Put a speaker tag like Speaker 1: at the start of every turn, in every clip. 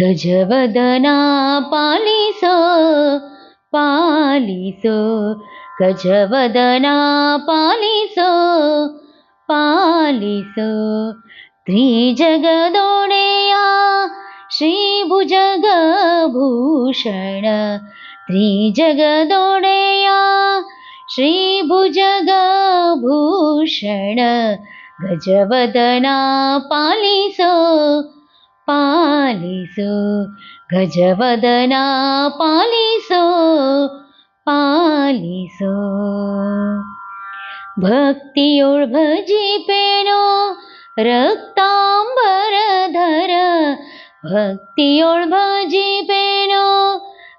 Speaker 1: ಗಜವದನ ಪಾಲಿಸೋ ಪಾಲಿಸೋ ಗಜವದನ ಪಾಲಿಸೋ ಪಾಲಿಸೋ. ತ್ರಿಜಗದೊಡೆಯ ಶ್ರೀ ಭುಜಗಭೂಷಣ ತ್ರಿಜಗದೊಡೆಯ ಶ್ರೀ ಭುಜಗಭೂಷಣ पालिसो, गजवदना पालिसो पालिसो। भक्तियोळ भजीपेनो रक्ताम्बरधर भक्तियोळ भजीपेनो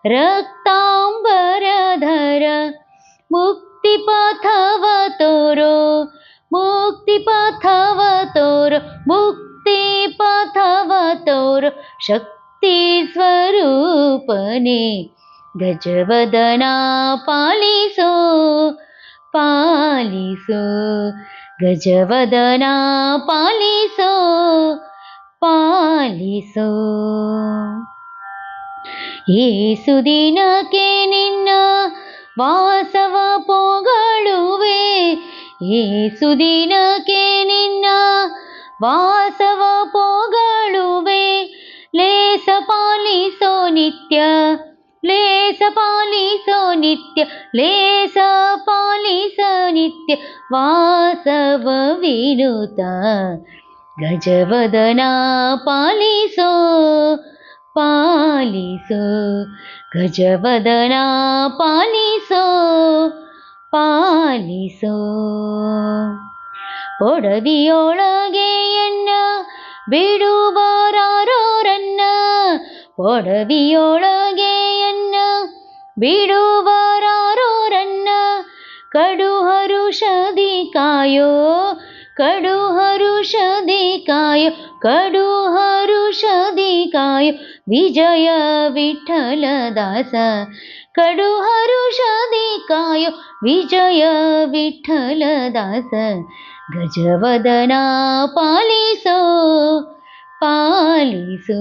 Speaker 1: रक्ताम्बरधर मुक्तिपथव तोरो मुक्तिपथव तोरो, मुक्ति ತೋರೋ ಶಕ್ತಿ ಸ್ವರೂಪನೇ ಗಜವದನ ಪಾಲಿಸೋ ಪಾಲಿಸೋ ಗಜವದನ ಪಾಲಿಸೋ ಪಾಲಿಸೋ ಏಸು ದಿನಕ್ಕೆ ನಿನ್ನ ವಾಸವ ಪೊಗಳುವೆ ಏಸು ದಿನಕ್ಕೆ ನಿನ್ನ ವಾಸವ ಪೊಗಳುವೆ ನಿತ್ಯ ಲೇಸ ಪಾಲಿಸ ನಿತ್ಯ ವಾಸವ ವಿನುತ ಗಜವದನ ಪಾಲಿಸೋ ಪಾಲಿಸೋ ಗಜವದನ ಪಾಲಿಸೋ ಪಾಲಿಸೋ ಒಡವಿಯೊಳಗೆ ಎನ್ನ ಬಿಡುವರಾರೋರನ್ನ ಒಡವಿಯೊಳಗೆ ಎನ್ನ ಬಿಡುವರಾರೋರನ್ನ ಕಡು ಹರುಷದಿ ಕಾಯೋ ಕಡು ಹರುಷದಿ ಕಾಯೋ ಕಡು ಹರುಷದಿ ಕಾಯೋ ವಿಜಯ ವಿಠಲದಾಸ ಕಡು ಹರುಷದಿ ಕಾಯೋ ವಿಜಯ ವಿಠಲದಾಸ ಗಜವದನ ಪಾಲಿಸೋ ಪಾಲಿಸೋ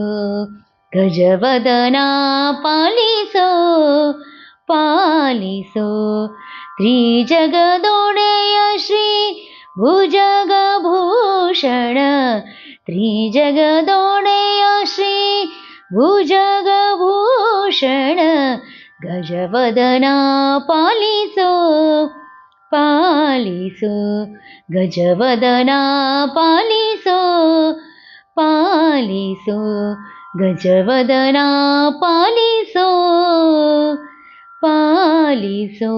Speaker 1: ಗಜವದನ ಪಾಲಿಸೋ ಪಾಲಿಸೋ. ತ್ರಿಜಗದೊಡೆಯ ಶ್ರೀ ಭುಜಗಭೂಷಣ. ತ್ರಿಜಗದೊಡೆಯ ಶ್ರೀ ಭುಜಗಭೂಷಣ. ಗಜವದನ ಪಾಲಿಸೋ ಪಾಲಿಸೋ. ಗಜವದನ ಪಾಲಿಸೋ ಪಾಲಿಸೋ. ಗಜವದನ ಪಾಲಿಸೋ. realizou.